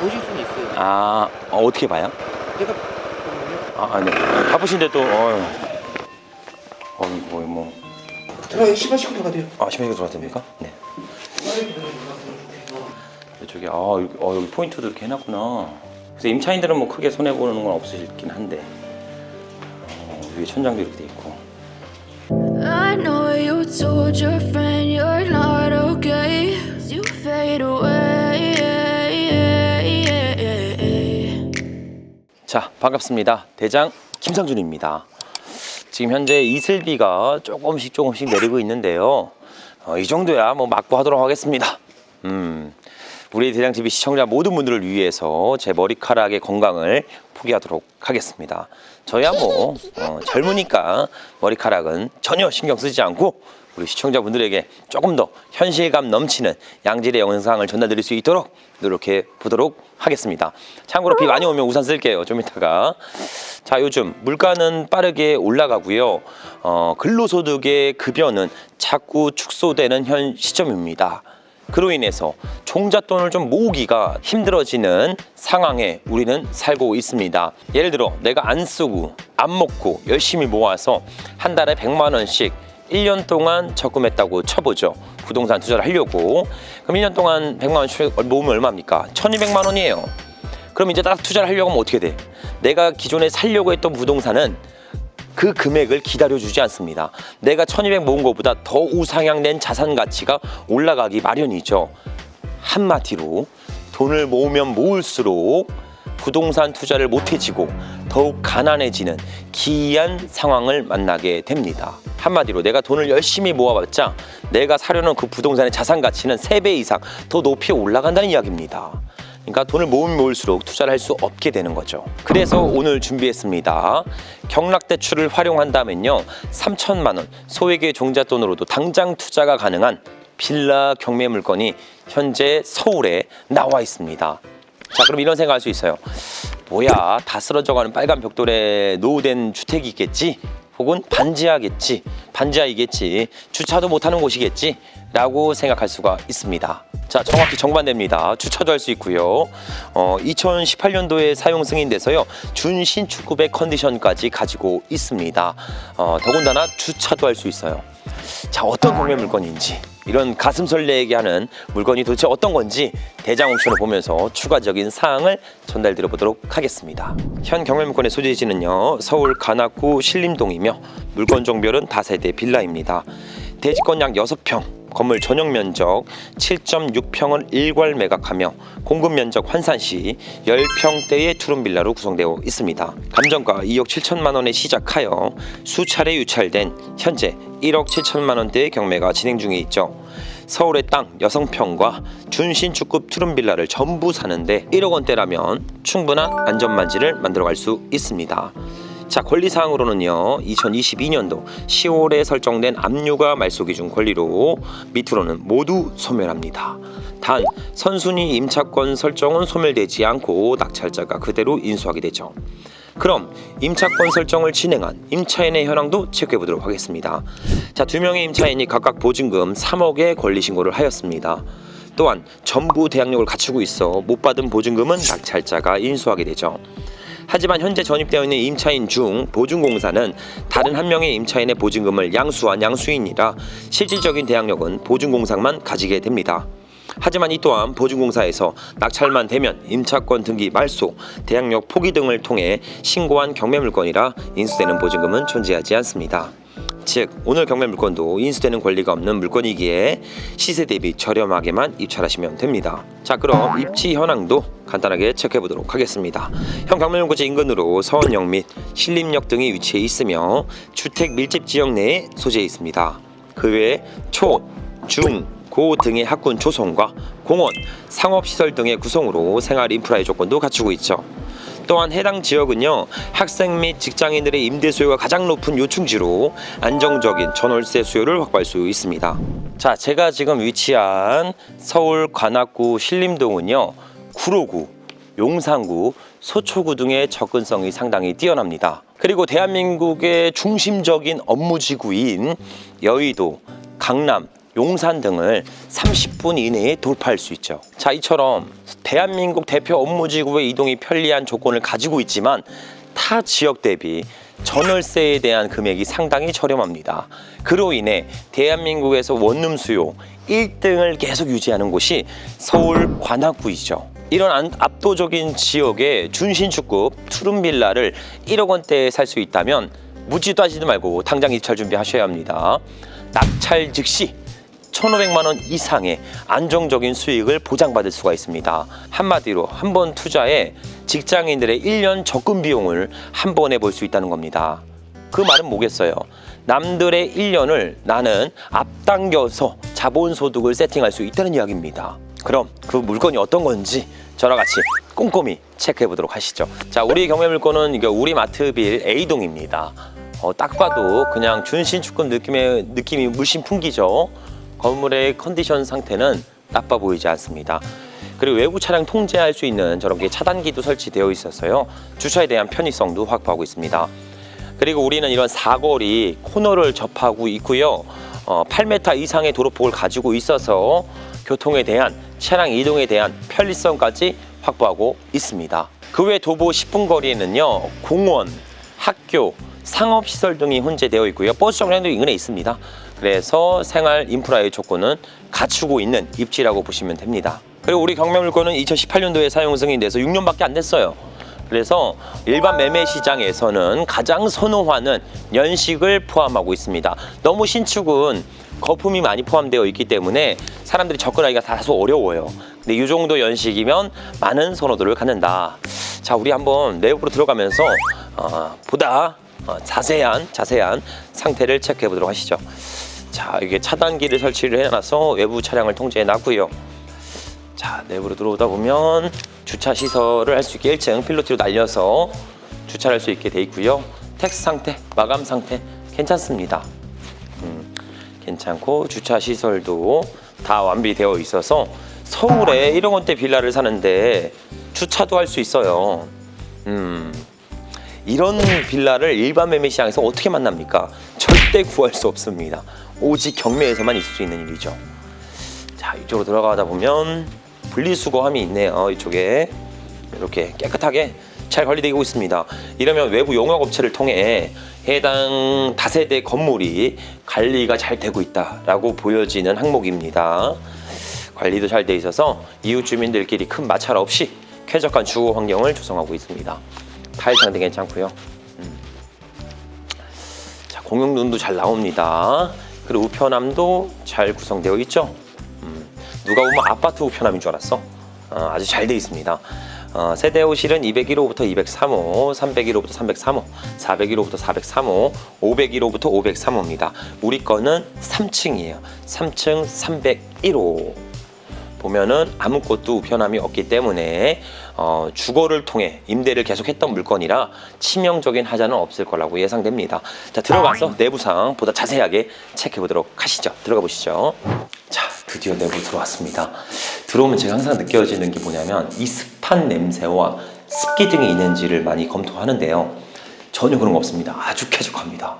보실 수는 있어요. 아 어, 어떻게 봐요? 내가 보면요. 아 아니 바쁘신데 또 어. 어이 뭐 뭐. 들어가요. 시간 시간 들어가야 돼요. 아 심하게 들어왔습니까? 네. 이쪽에 아 여기, 어, 여기 포인트도 이렇게 해놨구나. 그래서 임차인들은 뭐 크게 손해 보는 건 없으시긴 한데 어, 위에 천장도 이렇게 돼 있고. I know you told your friend you're not okay. You fade away. 반갑습니다. 대장 김상준입니다. 지금 현재 이슬비가 조금씩 조금씩 내리고 있는데요. 어, 이 정도야 뭐 맞고 하도록 하겠습니다. 음, 우리 대장 TV 시청자 모든 분들을 위해서 제 머리카락의 건강을 포기하도록 하겠습니다. 저야 뭐 어, 젊으니까 머리카락은 전혀 신경 쓰지 않고 우리 시청자분들에게 조금 더 현실감 넘치는 양질의 영상을 전달드릴 수 있도록 노력해 보도록 하겠습니다. 참고로 비 많이 오면 우산 쓸게요. 좀 이따가. 자, 요즘 물가는 빠르게 올라가고요. 어, 근로소득의 급여는 자꾸 축소되는 현 시점입니다. 그로 인해서 종잣돈을 좀 모으기가 힘들어지는 상황에 우리는 살고 있습니다. 예를 들어 내가 안 쓰고 안 먹고 열심히 모아서 한 달에 100만 원씩 1년 동안 적금했다고 쳐보죠. 부동산 투자를 하려고. 그럼 1년 동안 100만 원씩 모으면 얼마입니까? 1200만 원이에요. 그럼 이제 딱 투자를 하려고 하면 어떻게 돼? 내가 기존에 살려고 했던 부동산은 그 금액을 기다려주지 않습니다. 내가 1200 모은 것보다 더 우상향된 자산 가치가 올라가기 마련이죠. 한마디로 돈을 모으면 모을수록 부동산 투자를 못해지고 더욱 가난해지는 기이한 상황을 만나게 됩니다. 한마디로 내가 돈을 열심히 모아봤자 내가 사려는 그 부동산의 자산 가치는 3배 이상 더 높이 올라간다는 이야기입니다. 그러니까 돈을 모으면 모을수록 투자를 할 수 없게 되는 거죠. 그래서 오늘 준비했습니다. 경락대출을 활용한다면요. 3천만 원 소액의 종잣돈으로도 당장 투자가 가능한 빌라 경매 물건이 현재 서울에 나와 있습니다. 자, 그럼 이런 생각할 수 있어요. 뭐야, 다 쓰러져가는 빨간 벽돌에 노후된 주택이 있겠지? 혹은 반지하겠지, 반지하이겠지, 주차도 못하는 곳이겠지? 라고 생각할 수가 있습니다. 자, 정확히 정반대입니다. 주차도 할 수 있고요. 어, 2018년도에 사용 승인돼서요. 준신축급의 컨디션까지 가지고 있습니다. 어, 더군다나 주차도 할 수 있어요. 자, 어떤 경매 물건인지 이런 가슴 설레게 하는 물건이 도대체 어떤 건지 대장 옵션을 보면서 추가적인 사항을 전달 드려 보도록 하겠습니다. 현 경매 물건의 소재지는요. 서울 관악구 신림동이며 물건 종별은 다세대 빌라입니다. 대지권 약 6평, 건물 전용 면적 7.6평을 일괄 매각하며 공급 면적 환산 시 10평대의 투룸 빌라로 구성되어 있습니다. 감정가 2억 7천만 원에 시작하여 수차례 유찰된 현재 1억 7천만 원대의 경매가 진행 중에 있죠. 서울의 땅 여성평과 준신축급 투룸 빌라를 전부 사는데 1억 원대라면 충분한 안전만지를 만들어갈 수 있습니다. 자 권리사항으로는요 2022년도 10월에 설정된 압류가 말소 기준 권리로 밑으로는 모두 소멸합니다. 단 선순위 임차권 설정은 소멸되지 않고 낙찰자가 그대로 인수하게 되죠. 그럼 임차권 설정을 진행한 임차인의 현황도 체크해 보도록 하겠습니다. 자 두 명의 임차인이 각각 보증금 3억의 권리 신고를 하였습니다. 또한 전부 대항력을 갖추고 있어 못 받은 보증금은 낙찰자가 인수하게 되죠 하지만 현재 전입되어 있는 임차인 중 보증공사는 다른 한 명의 임차인의 보증금을 양수한 양수인이라 실질적인 대항력은 보증공사만 가지게 됩니다. 하지만 이 또한 보증공사에서 낙찰만 되면 임차권 등기 말소, 대항력 포기 등을 통해 신고한 경매 물건이라 인수되는 보증금은 존재하지 않습니다. 즉 오늘 경매 물건도 인수되는 권리가 없는 물건이기에 시세 대비 저렴하게만 입찰하시면 됩니다. 자 그럼 입지 현황도 간단하게 체크해 보도록 하겠습니다. 현 물건지 인근으로 서원역 및 신림역 등이 위치해 있으며 주택 밀집 지역 내에 소재해 있습니다. 그 외에 초, 중, 고 등의 학군 조성과 공원, 상업시설 등의 구성으로 생활 인프라의 조건도 갖추고 있죠. 또한 해당 지역은요 학생 및 직장인들의 임대 수요가 가장 높은 요충지로 안정적인 전월세 수요를 확보할 수 있습니다. 자, 제가 지금 위치한 서울 관악구 신림동은요 구로구, 용산구, 소초구 등의 접근성이 상당히 뛰어납니다. 그리고 대한민국의 중심적인 업무지구인 여의도, 강남, 용산 등을 30분 이내에 돌파할 수 있죠. 자, 이처럼 대한민국 대표 업무지구의 이동이 편리한 조건을 가지고 있지만 타 지역 대비 전월세에 대한 금액이 상당히 저렴합니다. 그로 인해 대한민국에서 원룸 수요 1등을 계속 유지하는 곳이 서울 관악구이죠. 이런 안- 압도적인 지역의 준신축급 투룸빌라를 1억 원대에 살 수 있다면 묻지도 따지도 말고 당장 입찰 준비하셔야 합니다. 낙찰 즉시 1,500만 원 이상의 안정적인 수익을 보장받을 수가 있습니다. 한마디로 한 번 투자에 직장인들의 1년 적금 비용을 한 번에 볼 수 있다는 겁니다. 그 말은 뭐겠어요? 남들의 1년을 나는 앞당겨서 자본소득을 세팅할 수 있다는 이야기입니다. 그럼 그 물건이 어떤 건지 저랑 같이 꼼꼼히 체크해 보도록 하시죠. 자, 우리 경매 물건은 우리 마트빌 A동입니다. 어, 딱 봐도 그냥 준신축급 느낌의 느낌이 물씬 풍기죠. 건물의 컨디션 상태는 나빠 보이지 않습니다. 그리고 외부 차량 통제할 수 있는 저렇게 차단기도 설치되어 있어서요. 주차에 대한 편의성도 확보하고 있습니다. 그리고 우리는 이런 사거리 코너를 접하고 있고요. 어, 8m 이상의 도로폭을 가지고 있어서 교통에 대한 차량 이동에 대한 편리성까지 확보하고 있습니다. 그 외 도보 10분 거리에는요. 공원, 학교, 상업시설 등이 혼재되어 있고요. 버스 정류장도 인근에 있습니다. 그래서 생활 인프라의 조건은 갖추고 있는 입지라고 보시면 됩니다. 그리고 우리 경매물건은 2018년도에 사용 승인돼서 6년밖에 안 됐어요. 그래서 일반 매매 시장에서는 가장 선호하는 연식을 포함하고 있습니다. 너무 신축은 거품이 많이 포함되어 있기 때문에 사람들이 접근하기가 다소 어려워요. 근데 이 정도 연식이면 많은 선호도를 갖는다. 자, 우리 한번 내부로 들어가면서 어, 보다 어, 자세한 자세한 상태를 체크해 보도록 하시죠. 자, 이게 차단기를 설치를 해놔서 외부 차량을 통제해 놨고요. 자 내부로 들어오다 보면 주차 시설을 할 수 있게 1층 필로티로 날려서 주차를 할 수 있게 돼 있고요. 텍스 상태 마감 상태 괜찮습니다. 음, 괜찮고 주차 시설도 다 완비되어 있어서 서울에 1억 원대 빌라를 사는데 주차도 할 수 있어요. 음, 이런 빌라를 일반 매매 시장에서 어떻게 만납니까? 절대 구할 수 없습니다 오직 경매에서만 있을 수 있는 일이죠. 자 이쪽으로 들어가다 보면 분리수거함이 있네요. 이쪽에 이렇게 깨끗하게 잘 관리되고 있습니다. 이러면 외부 용역 업체를 통해 해당 다세대 건물이 관리가 잘 되고 있다라고 보여지는 항목입니다. 관리도 잘 돼 있어서 이웃 주민들끼리 큰 마찰 없이 쾌적한 주거 환경을 조성하고 있습니다. 타일창도 괜찮고요. 음. 자 공용눈도 잘 나옵니다 그리고 우편함도 잘 구성되어 있죠 누가 보면 아파트 우편함인 줄 알았어. 어, 아주 잘 돼 있습니다. 어, 세대 호실은 201호부터 203호, 301호부터 303호, 401호부터 403호, 501호부터 503호입니다. 우리 거는 3층이에요. 3층 301호. 보면은 아무것도 우편함이 없기 때문에 어, 주거를 통해 임대를 계속했던 물건이라 치명적인 하자는 없을 거라고 예상됩니다. 자 들어가서 내부상 보다 자세하게 체크해 보도록 하시죠. 들어가 보시죠. 자 드디어 내부 들어왔습니다. 들어오면 제가 항상 느껴지는 게 뭐냐면 이 습한 냄새와 습기 등이 있는지를 많이 검토하는데요. 전혀 그런 거 없습니다. 아주 쾌적합니다.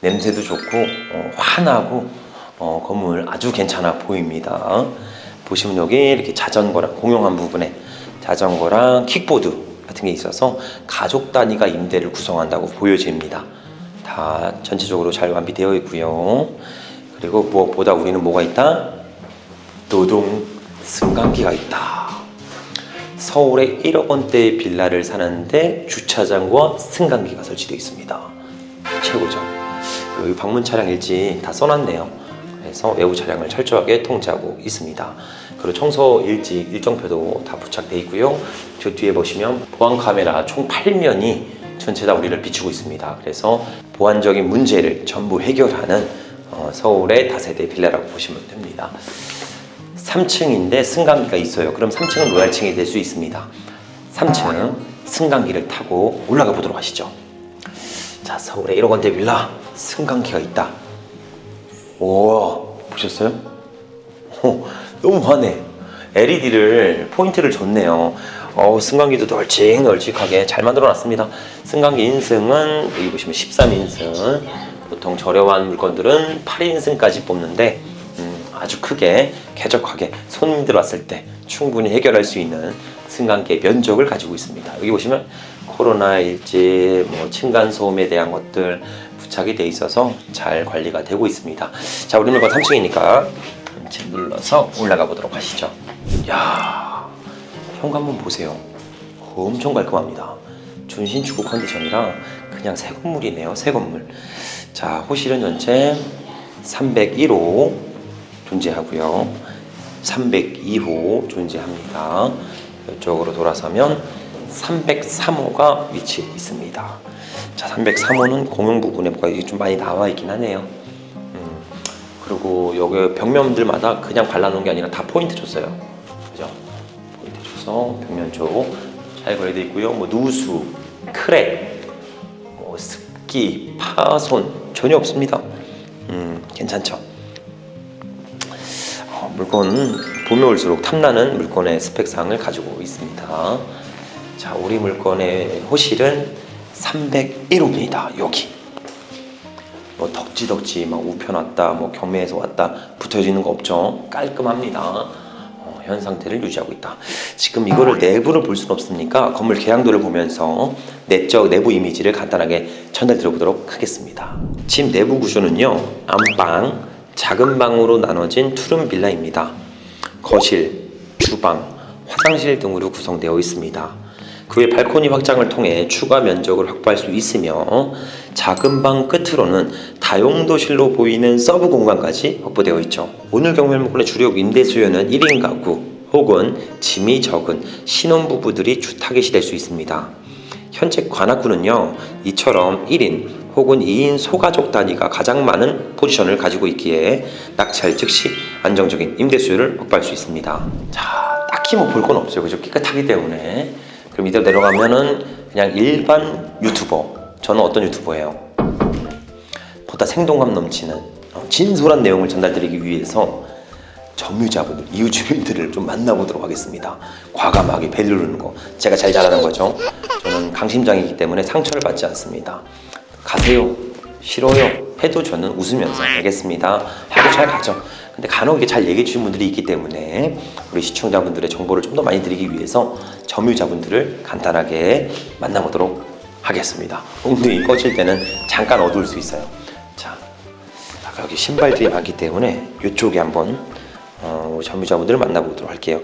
냄새도 좋고 어, 환하고 어, 건물 아주 괜찮아 보입니다. 보시면 여기 이렇게 자전거랑 공용한 부분에 자전거랑 킥보드 같은 게 있어서 가족 단위가 임대를 구성한다고 보여집니다. 다 전체적으로 잘 완비되어 있고요. 그리고 무엇보다 우리는 뭐가 있다? 노동 승강기가 있다. 서울에 1억 원대의 빌라를 사는데 주차장과 승강기가 설치되어 있습니다. 최고죠. 여기 방문 차량 일지 다 써놨네요. 그래서 외부 차량을 철저하게 통제하고 있습니다. 그리고 청소 일지 일정표도 다 부착되어 있고요. 저 뒤에 보시면 보안 카메라 총 8면이 전체 다 우리를 비추고 있습니다. 그래서 보안적인 문제를 전부 해결하는 어, 서울의 다세대 빌라라고 보시면 됩니다. 3층인데 승강기가 있어요. 그럼 3층은 로얄층이 될 수 있습니다. 3층 승강기를 타고 올라가 보도록 하시죠. 자, 서울에 1억 원대 빌라 승강기가 있다. 오, 보셨어요? 오, 너무 환해. LED를 포인트를 줬네요. 어, 승강기도 널찍널찍하게 잘 만들어 놨습니다. 승강기 인승은 여기 보시면 13인승. 보통 저렴한 물건들은 8인승까지 뽑는데 음, 아주 크게 쾌적하게 손님들 왔을 때 충분히 해결할 수 있는 승강기의 면적을 가지고 있습니다. 여기 보시면 코로나 일지, 뭐 층간 소음에 대한 것들 부착이 돼 있어서 잘 관리가 되고 있습니다. 자, 우리 물건 3층이니까 이제 눌러서 올라가 보도록 하시죠. 야, 현관문 보세요. 엄청 깔끔합니다. 준신 주거 컨디션이라 그냥 새 건물이네요. 새 건물. 자, 호실은 전체 301호 존재하고요. 302호 존재합니다. 이쪽으로 돌아서면 303호가 위치해 있습니다. 자, 303호는 공용 부분에 뭐가 좀 많이 나와 있긴 하네요. 음, 그리고 여기 벽면들마다 그냥 발라놓은 게 아니라 다 포인트 줬어요. 그죠? 포인트 줘서 벽면 쪽잘 관리되어 있고요. 뭐 누수, 크랙, 뭐 습기, 파손 전혀 없습니다. 음, 괜찮죠? 어, 물건 보면 올수록 탐나는 물건의 스펙상을 가지고 있습니다. 자, 우리 물건의 호실은 301호입니다. 여기. 뭐 덕지덕지 막 우편왔다, 뭐 경매에서 왔다 붙어지는 거 없죠. 깔끔합니다. 어, 현 상태를 유지하고 있다. 지금 이거를 내부를 볼 수는 없으니까 건물 계량도를 보면서 내적 내부 이미지를 간단하게 전달 드려보도록 하겠습니다. 집 내부 구조는요, 안방, 작은 방으로 나눠진 투룸 빌라입니다. 거실, 주방, 화장실 등으로 구성되어 있습니다. 그 외 발코니 확장을 통해 추가 면적을 확보할 수 있으며 작은 방 끝으로는 다용도실로 보이는 서브 공간까지 확보되어 있죠. 오늘 경매물건의 주력 임대 수요는 1인 가구 혹은 짐이 적은 신혼부부들이 주 타겟이 될 수 있습니다. 현재 관악구는요 이처럼 1인 혹은 2인 소가족 단위가 가장 많은 포지션을 가지고 있기에 낙찰 즉시 안정적인 임대 수요를 확보할 수 있습니다. 자, 딱히 뭐 볼 건 없어요. 그죠? 깨끗하기 때문에. 그럼 이대로 내려가면은 그냥 일반 유튜버. 저는 어떤 유튜버예요? 보다 생동감 넘치는 어, 진솔한 내용을 전달드리기 위해서 점유자분들, 이웃 주민들을 좀 만나보도록 하겠습니다. 과감하게 벨 누르는 거 제가 잘 잘하는 거죠. 저는 강심장이기 때문에 상처를 받지 않습니다. 가세요. 싫어요. 해도 저는 웃으면서 알겠습니다. 하고 잘 가죠. 근데 간혹 이게 잘 얘기해 주신 분들이 있기 때문에 우리 시청자분들의 정보를 좀 더 많이 드리기 위해서 점유자분들을 간단하게 만나보도록 하겠습니다. 엉덩이 꺼질 때는 잠깐 어두울 수 있어요. 자, 아까 여기 신발들이 많기 때문에 이쪽에 한번 어, 점유자분들을 만나보도록 할게요.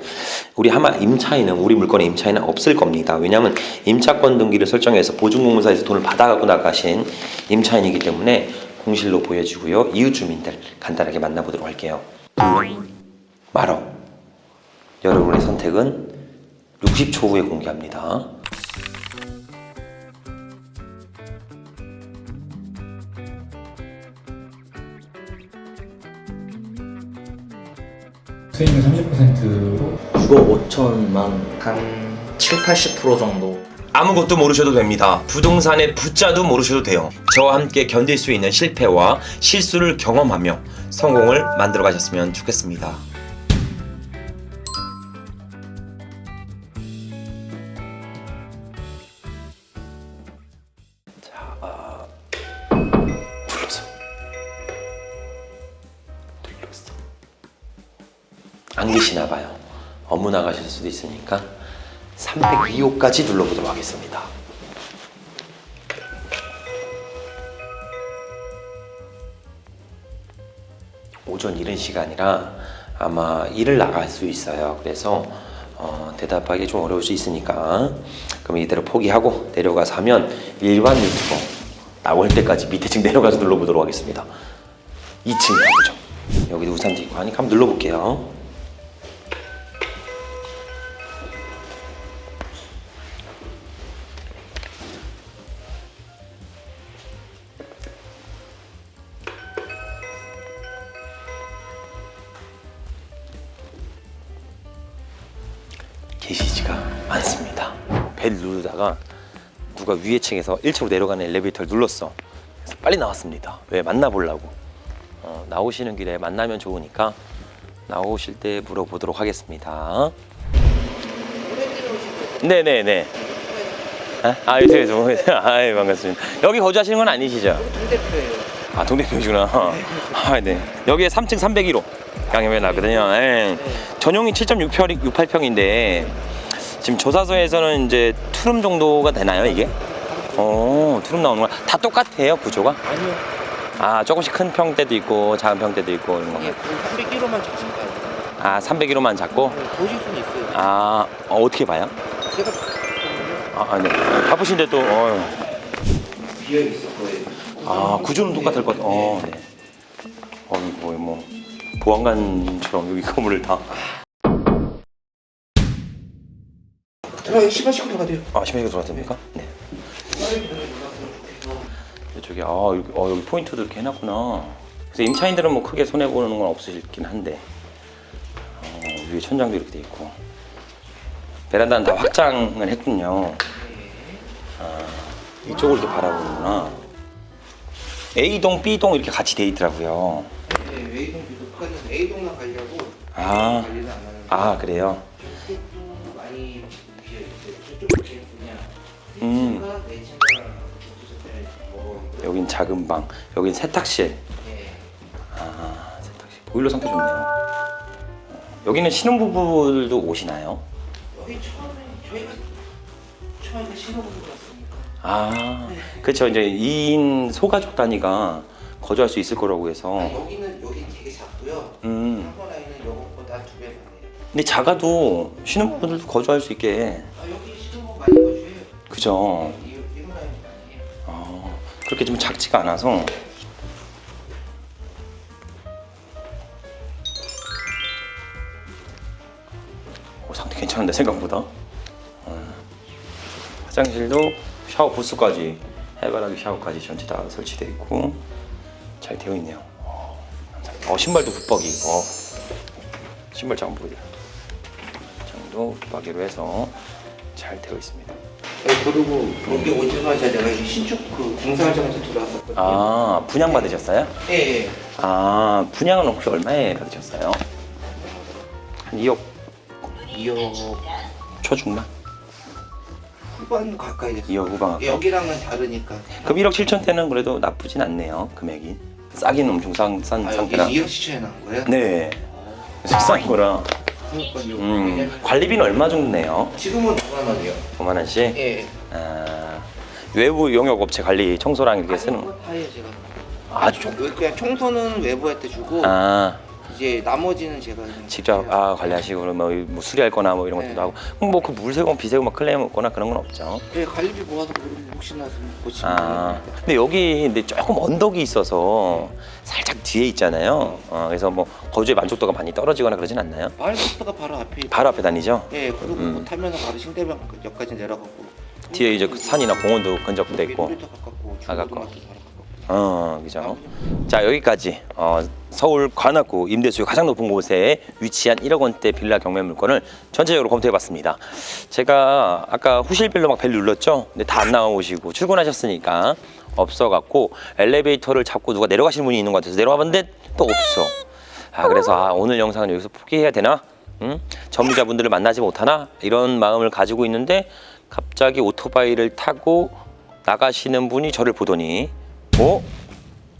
우리 아마 임차인은 우리 물건의 임차인은 없을 겁니다. 왜냐하면 임차권 등기를 설정해서 보증공사에서 돈을 받아가고 나가신 임차인이기 때문에 공실로 보여지고요. 이웃 주민들 간단하게 만나보도록 할게요. 말어. 여러분의 선택은 60초 후에 공개합니다. 수익률 30%로 6억 5천만 한 7, 80% 정도 아무것도 모르셔도 됩니다. 부동산의 부자도 모르셔도 돼요. 저와 함께 견딜 수 있는 실패와 실수를 경험하며 성공을 만들어 가셨으면 좋겠습니다. 수도 있으니까 302호까지 눌러보도록 하겠습니다. 오전 이른 시간이라 아마 일을 나갈 수 있어요. 그래서 어, 대답하기 좀 어려울 수 있으니까 그럼 이대로 포기하고 내려가서 하면 일반 유튜버 나올 때까지 밑에 층 내려가서 눌러보도록 하겠습니다. 2층 가보죠. 여기도 우산도 있고 하니까 한번 눌러볼게요. 누가 위에 층에서 1층으로 내려가는 엘리베이터를 눌렀어. 그래서 빨리 나왔습니다. 왜 만나보려고. 어, 나오시는 길에 만나면 좋으니까 나오실 때 물어보도록 하겠습니다. 네네네. 아, 아 유튜브에서 보고 아이 반갑습니다. 여기 거주하시는 건 아니시죠? 한 대표예요. 아 동대표시구나. 아 네. 여기에 3층 301호 양념에 나거든요. 예. 전용이 7.68평인데 지금 조사서에서는 이제 투룸 정도가 되나요 이게? 어 투룸 나오는 거. 다 똑같아요 구조가? 아니요. 아 조금씩 큰 평대도 있고 작은 평대도 있고 이런 이게 거. 301호만 잡습니다. 아 301호만 잡고. 보실 수는 있어요. 아 어, 어떻게 봐요? 제가. 아 아니 바쁘신데 또. 어. 비어 있을 거예요. 아 구조는 똑같을 것 같아. 어, 네. 어, 이거 뭐, 뭐 보안관처럼 여기 건물을 다. 들어가요. 10번 씩 들어가세요. 아, 심하게 들어갔습니까? 네. 이쪽에 아 여기, 어, 여기 포인트도 이렇게 해놨구나. 그래서 임차인들은 뭐 크게 손해 보는 건 없으시긴 한데 어, 위에 천장도 이렇게 돼 있고 베란다는 다 확장을 했군요. 아, 이쪽을 이렇게 바라보는구나. A동, B동 이렇게 같이 돼 있더라고요. 네, A동 비도 A동만 가려고 아, 관리는 안 하는데 아 그래요. 음. 1층과 내 층과 뭐 여긴 작은 방, 여긴 세탁실. 네. 아, 세탁실. 보일러 상태 좋네요. 어, 여기는 신혼부부들도 오시나요? 여기 처음에 저희가 처음에 신호부부 갔으니까 아, 그렇죠. 이제 2인 소가족 단위가 거주할 수 있을 거라고 해서. 아, 여기는 여기 되게 작고요. 음. 한번 라인은 요것보다 두배 많아요. 근데 작아도 신혼부부들도 거주할 수 있게. 그죠. 어, 그렇게 좀 작지가 않아서. 어, 상태 괜찮은데 생각보다. 어, 화장실도 샤워 부스까지 해바라기 샤워까지 전체 다 설치되어 있고 잘 되어 있네요. 어. 어, 신발도 붙박이. 어, 신발 장 보여드려. 장도 붙박이로 해서 잘 되어 있습니다. 네, 그리고 여기 오자마자 내가 이 신축 그 공사하자마자 들어왔었거든요. 아 분양 받으셨어요? 예, 예. 아 분양은 혹시 얼마에 받으셨어요? 한 2억 2억 초중반? 후반 가까이 됐어요. 2억 후반 가까이. 여기랑은 다르니까. 그럼 1억 7천 대는 그래도 나쁘진 않네요 금액이 싸긴 엄청 싼, 싼 아 여기 상태라 2억 시초에 나온 거예요? 네 그래서 싼 거라 그러니까요. 음, 왜냐면 관리비는 얼마 정도 내요? 지금은 5만 원이요. 5만 원씩? 예. 아, 외부 용역 업체 관리 청소랑 이렇게 쓰는 거 다예요 제가. 아주 좀 그냥 청소는 외부한테 주고 아, 이제 나머지는 제가 그냥 직접 해요. 아 관리하시고 뭐, 뭐 수리할 거나 뭐 이런 것도 네. 하고 뭐 그 물 새고 비 새고 막 클레임 없거나 그런 건 없죠 예, 관리비 모아서 모르면 혹시나 좀 고치면 아, 근데 여기 근데 조금 언덕이 있어서 살짝 뒤에 있잖아요. 어, 그래서 뭐 거주의 만족도가 많이 떨어지거나 그러진 않나요? 마을 버스가 바로 앞에 있- 바로 앞에 다니죠. 예, 그리고 음. 뭐 타면 바로 신대방 역까지 내려가고 뒤에 이제 그 산이나 공원도 근접돼 있고. 놀이터 가깝고 아. 중고등학교 바로 어, 그죠. 자 여기까지 어, 서울 관악구 임대수요 가장 높은 곳에 위치한 1억 원대 빌라 경매 물건을 전체적으로 검토해 봤습니다. 제가 아까 후실별로 막 벨 눌렀죠. 근데 다 안 나오시고 출근하셨으니까 없어 갖고 엘리베이터를 잡고 누가 내려가시는 분이 있는 것 같아서 내려와 봤는데 또 없어. 아 그래서 아, 오늘 영상은 여기서 포기해야 되나? 응? 전문자분들을 만나지 못하나? 이런 마음을 가지고 있는데 갑자기 오토바이를 타고 나가시는 분이 저를 보더니 어?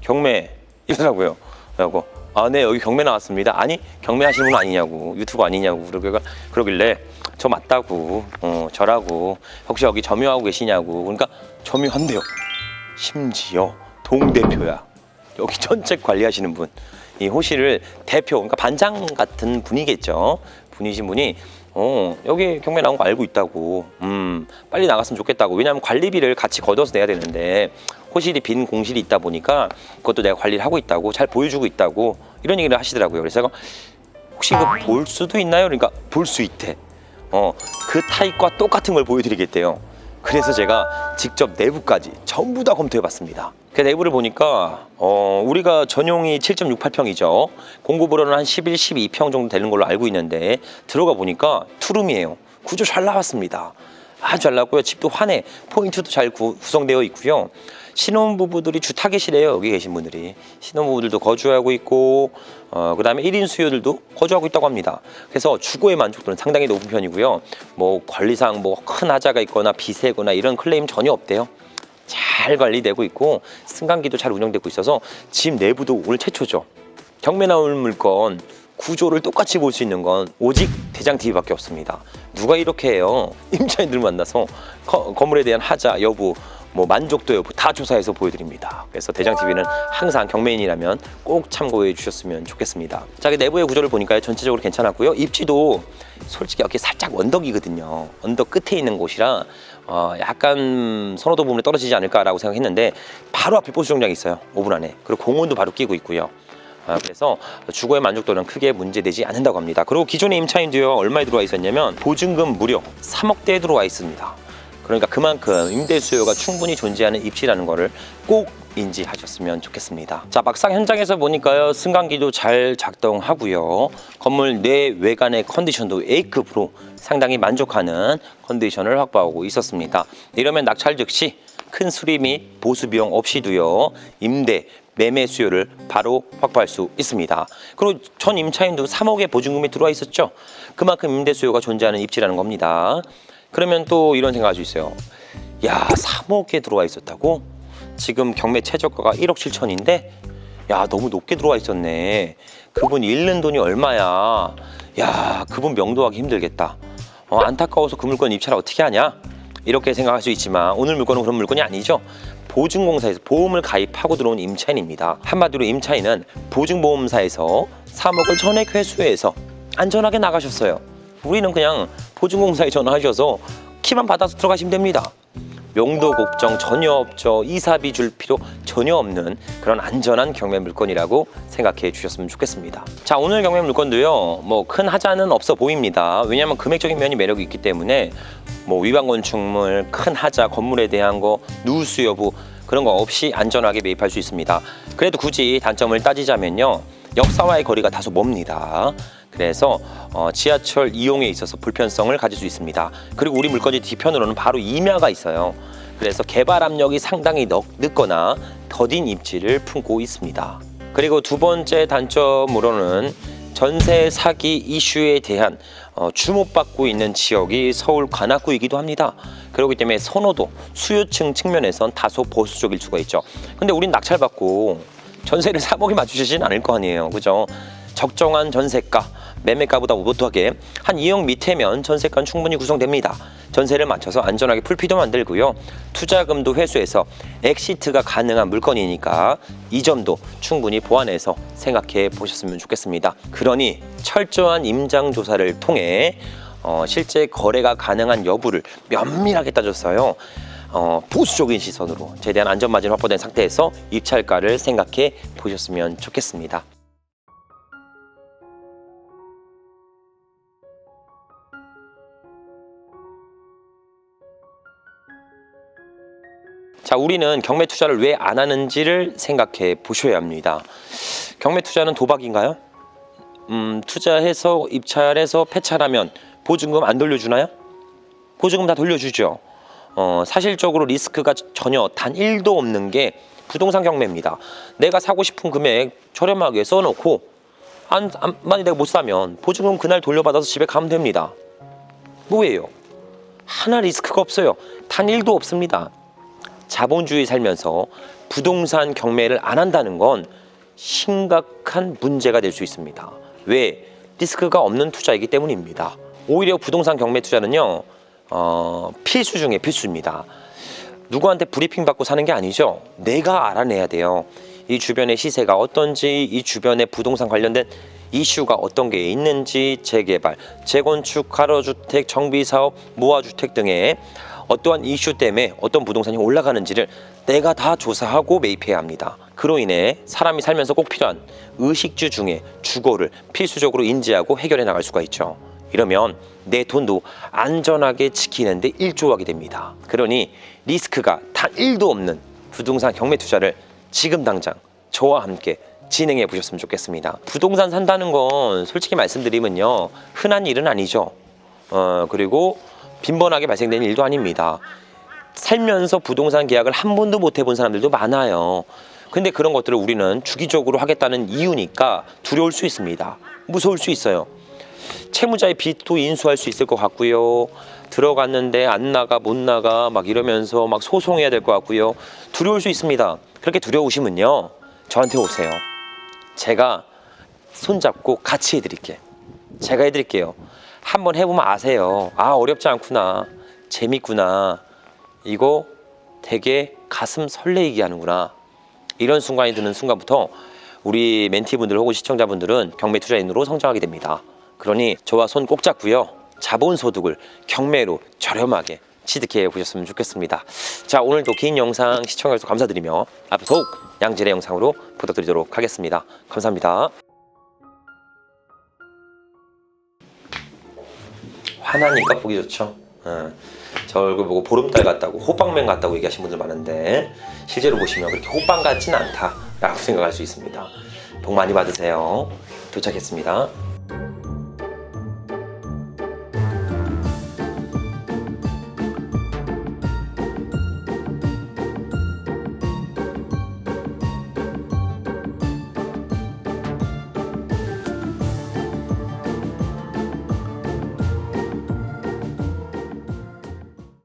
경매 이러더라고요. 그래고 아, 네 여기 경매 나왔습니다. 아니 경매 하시는 분 아니냐고 유튜브 아니냐고 그러길래 그러길래 저 맞다고 어, 저라고 혹시 여기 점유하고 계시냐고 그러니까 점유한대요. 심지어 동 대표야. 여기 전체 관리하시는 분. 이 호실을 대표 그러니까 반장 같은 분이겠죠. 분이신 분이 어 여기 경매 나온 거 알고 있다고. 음 빨리 나갔으면 좋겠다고. 왜냐하면 관리비를 같이 걷어서 내야 되는데 호실이 빈 공실이 있다 보니까 그것도 내가 관리를 하고 있다고 잘 보여주고 있다고 이런 얘기를 하시더라고요. 그래서 제가 혹시 이거 볼 수도 있나요? 그러니까 볼 수 있대. 어 그 타입과 똑같은 걸 보여드리겠대요. 그래서 제가 직접 내부까지 전부 다 검토해봤습니다. 그 내부를 보니까 어, 우리가 전용이 7.68평이죠. 공급으로는 한 11, 12평 정도 되는 걸로 알고 있는데 들어가 보니까 투룸이에요. 구조 잘 나왔습니다. 아주 잘 나왔고요. 집도 환해, 포인트도 잘 구, 구성되어 있고요. 신혼부부들이 주 타겟이래요. 여기 계신 분들이 신혼부부들도 거주하고 있고 어, 그 다음에 1인 수요들도 거주하고 있다고 합니다. 그래서 주거의 만족도는 상당히 높은 편이고요. 뭐 관리상 뭐 큰 하자가 있거나 비세거나 이런 클레임 전혀 없대요. 잘잘 관리되고 있고 승강기도 잘 운영되고 있어서 집 내부도 오늘 최초죠. 경매 나올 물건 구조를 똑같이 볼 수 있는 건 오직 대장 TV밖에 없습니다. 누가 이렇게 해요? 임차인들 만나서 거- 건물에 대한 하자 여부, 뭐 만족도 여부 다 조사해서 보여드립니다. 그래서 대장 TV는 항상 경매인이라면 꼭 참고해 주셨으면 좋겠습니다. 자, 그 내부의 구조를 보니까 전체적으로 괜찮았고요. 입지도 솔직히 여기 살짝 언덕이거든요. 언덕 끝에 있는 곳이라 어, 약간 선호도 부분에 떨어지지 않을까라고 생각했는데 바로 앞에 보수 정장이 있어요. 5분 안에. 그리고 공원도 바로 끼고 있고요. 아, 그래서 주거의 만족도는 크게 문제되지 않는다고 합니다. 그리고 기존의 임차인도요 얼마에 들어와 있었냐면 보증금 무려 3억대에 들어와 있습니다. 그러니까 그만큼 임대 수요가 충분히 존재하는 입지라는 거를 꼭 인지하셨으면 좋겠습니다. 자 막상 현장에서 보니까요 승강기도 잘 작동하고요 건물 내 외관의 컨디션도 A급으로 상당히 만족하는 컨디션을 확보하고 있었습니다. 이러면 낙찰 즉시 큰 수리 및 보수 비용 없이도요 임대 매매 수요를 바로 확보할 수 있습니다. 그리고 전 임차인도 3억의 보증금이 들어와 있었죠. 그만큼 임대 수요가 존재하는 입지라는 겁니다. 그러면 또 이런 생각할 수 있어요. 야, 3억에 들어와 있었다고? 지금 경매 최저가가 1억 7천인데 야, 너무 높게 들어와 있었네. 그분 잃는 돈이 얼마야? 야, 그분 명도하기 힘들겠다. 어, 안타까워서 그 물건 입찰을 어떻게 하냐? 이렇게 생각할 수 있지만 오늘 물건은 그런 물건이 아니죠. 보증공사에서 보험을 가입하고 들어온 임차인입니다. 한마디로 임차인은 보증보험사에서 3억을 전액 회수해서 안전하게 나가셨어요. 우리는 그냥 보증공사에 전화하셔서 키만 받아서 들어가시면 됩니다. 용도 걱정 전혀 없죠. 이사비 줄 필요 전혀 없는 그런 안전한 경매 물건이라고 생각해 주셨으면 좋겠습니다. 자, 오늘 경매 물건도요. 뭐 큰 하자는 없어 보입니다. 왜냐하면 금액적인 면이 매력이 있기 때문에 뭐 위반 건축물, 큰 하자, 건물에 대한 거, 누수 여부 그런 거 없이 안전하게 매입할 수 있습니다. 그래도 굳이 단점을 따지자면요. 역사와의 거리가 다소 멉니다. 그래서 어, 지하철 이용에 있어서 불편성을 가질 수 있습니다. 그리고 우리 물건지 뒤편으로는 바로 임야가 있어요. 그래서 개발 압력이 상당히 넉, 늦거나 더딘 입지를 품고 있습니다. 그리고 두 번째 단점으로는 전세 사기 이슈에 대한 어, 주목받고 있는 지역이 서울 관악구이기도 합니다. 그렇기 때문에 선호도 수요층 측면에선 다소 보수적일 수가 있죠. 근데 우린 낙찰받고 전세를 3억에 맞추시진 않을 거 아니에요. 그죠? 적정한 전세가, 매매가보다 못하게 한 2억 밑에면 전세가는 충분히 구성됩니다. 전세를 맞춰서 안전하게 풀피도 만들고요. 투자금도 회수해서 엑시트가 가능한 물건이니까 이 점도 충분히 보완해서 생각해 보셨으면 좋겠습니다. 그러니 철저한 임장 조사를 통해 어, 실제 거래가 가능한 여부를 면밀하게 따졌어요. 어, 보수적인 시선으로 최대한 안전 마진 확보된 상태에서 입찰가를 생각해 보셨으면 좋겠습니다. 자, 우리는 경매 투자를 왜 안 하는지를 생각해 보셔야 합니다. 경매 투자는 도박인가요? 음, 투자해서 입찰해서 폐찰하면 보증금 안 돌려주나요? 보증금 다 돌려주죠. 어, 사실적으로 리스크가 전혀 단 1도 없는 게 부동산 경매입니다. 내가 사고 싶은 금액 저렴하게 써놓고 안, 안 만약 내가 못 사면 보증금 그날 돌려받아서 집에 가면 됩니다. 뭐예요? 하나 리스크가 없어요. 단 1도 없습니다. 자본주의 살면서 부동산 경매를 안 한다는 건 심각한 문제가 될 수 있습니다. 왜? 리스크가 없는 투자이기 때문입니다. 오히려 부동산 경매 투자는요, 어, 필수 중에 필수입니다. 누구한테 브리핑 받고 사는 게 아니죠. 내가 알아내야 돼요. 이 주변의 시세가 어떤지, 이 주변에 부동산 관련된 이슈가 어떤 게 있는지, 재개발, 재건축, 가로주택, 정비사업, 모아주택 등의 어떠한 이슈 때문에 어떤 부동산이 올라가는지를 내가 다 조사하고 매입해야 합니다. 그로 인해 사람이 살면서 꼭 필요한 의식주 중에 주거를 필수적으로 인지하고 해결해 나갈 수가 있죠. 이러면 내 돈도 안전하게 지키는데 일조하게 됩니다. 그러니 리스크가 단 1도 없는 부동산 경매 투자를 지금 당장 저와 함께 진행해 보셨으면 좋겠습니다. 부동산 산다는 건 솔직히 말씀드리면요. 흔한 일은 아니죠. 어, 그리고 빈번하게 발생되는 일도 아닙니다. 살면서 부동산 계약을 한 번도 못 해본 사람들도 많아요. 근데 그런 것들을 우리는 주기적으로 하겠다는 이유니까 두려울 수 있습니다. 무서울 수 있어요. 채무자의 빚도 인수할 수 있을 것 같고요. 들어갔는데 안 나가 못 나가 막 이러면서 막 소송해야 될 것 같고요. 두려울 수 있습니다. 그렇게 두려우시면요. 저한테 오세요. 제가 손잡고 같이 해드릴게. 제가 해드릴게요. 한번 해보면 아세요. 아 어렵지 않구나. 재밌구나. 이거 되게 가슴 설레이게 하는구나. 이런 순간이 드는 순간부터 우리 멘티분들 혹은 시청자분들은 경매 투자인으로 성장하게 됩니다. 그러니 저와 손 꼭 잡고요. 자본 소득을 경매로 저렴하게 취득해 보셨으면 좋겠습니다. 자 오늘도 긴 영상 시청해 주셔서 감사드리며 앞으로 더욱 양질의 영상으로 부탁드리도록 하겠습니다. 감사합니다. 화나니까 보기 좋죠. 어, 저 얼굴 보고 보름달 같다고 호빵맨 같다고 얘기하시는 분들 많은데 실제로 보시면 그렇게 호빵 같진 않다라고 생각할 수 있습니다. 복 많이 받으세요. 도착했습니다.